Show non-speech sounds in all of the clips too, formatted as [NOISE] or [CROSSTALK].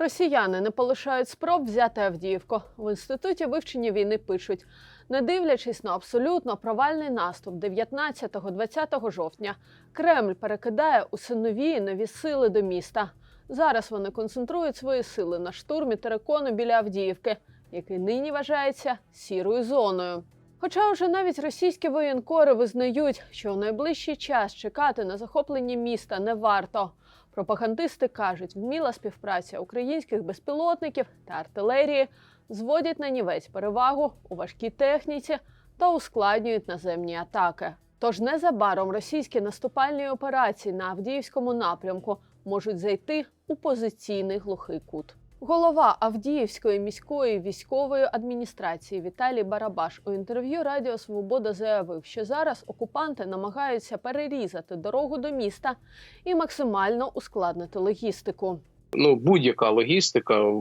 Росіяни не полишають спроб взяти Авдіївку. В інституті вивчення війни пишуть, не дивлячись на абсолютно провальний наступ 19-20 жовтня, Кремль перекидає усе нові і нові сили до міста. Зараз вони концентрують свої сили на штурмі терикону біля Авдіївки, який нині вважається сірою зоною. Хоча вже навіть російські воєнкори визнають, що у найближчий час чекати на захоплення міста не варто. Пропагандисти кажуть, вміла співпраця українських безпілотників та артилерії зводять на нівець перевагу у важкій техніці та ускладнюють наземні атаки. Тож незабаром російські наступальні операції на Авдіївському напрямку можуть зайти у позиційний глухий кут. Голова Авдіївської міської військової адміністрації Віталій Барабаш у інтерв'ю Радіо Свобода заявив, що зараз окупанти намагаються перерізати дорогу до міста і максимально ускладнити логістику. ну будь-яка логістика.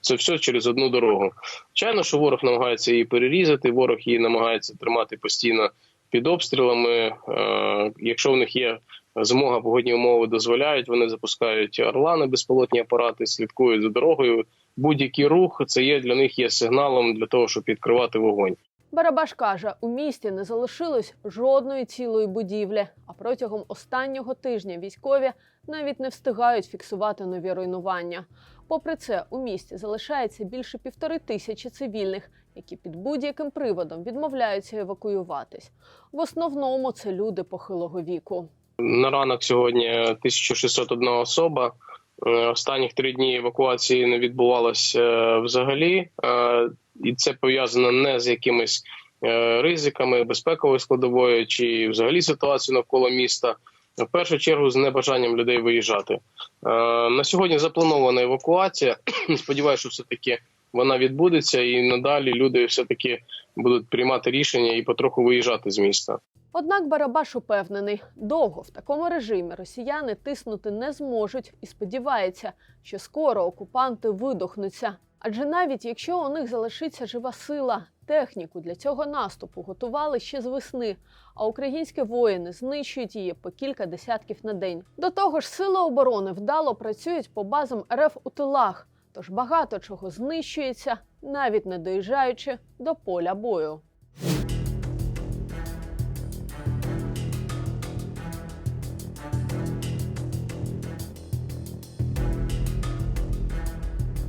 Це все через одну дорогу. Звичайно, що ворог намагається її перерізати. Ворог її намагається тримати постійно під обстрілами. Е, якщо в них є змога, погодні умови дозволяють, вони запускають орлани, безпілотні апарати, слідкують за дорогою. Будь-який рух це є для них є сигналом для того, щоб відкривати вогонь. Барабаш каже, у місті не залишилось жодної цілої будівлі, а протягом останнього тижня військові навіть не встигають фіксувати нові руйнування. Попри це, у місті залишається більше півтори тисячі цивільних, які під будь-яким приводом відмовляються евакуюватись. В основному це люди похилого віку. На ранок сьогодні 1601 особа. Е, Останніх три дні евакуації не відбувалося е, взагалі, Е, і це пов'язано не з якимись ризиками безпековою складовою чи взагалі ситуацією навколо міста. В першу чергу з небажанням людей виїжджати. На сьогодні запланована евакуація. [CLEARS THROAT] Сподіваюся, що все таки вона відбудеться, і надалі люди все таки будуть приймати рішення і потроху виїжджати з міста. Однак Барабаш упевнений, довго в такому режимі росіяни тиснути не зможуть і сподівається, що скоро окупанти видохнуться. Адже навіть якщо у них залишиться жива сила, техніку для цього наступу готували ще з весни, а українські воїни знищують її по кілька десятків на день. До того ж, сили оборони вдало працюють по базам РФ у тилах, тож багато чого знищується, навіть не доїжджаючи до поля бою.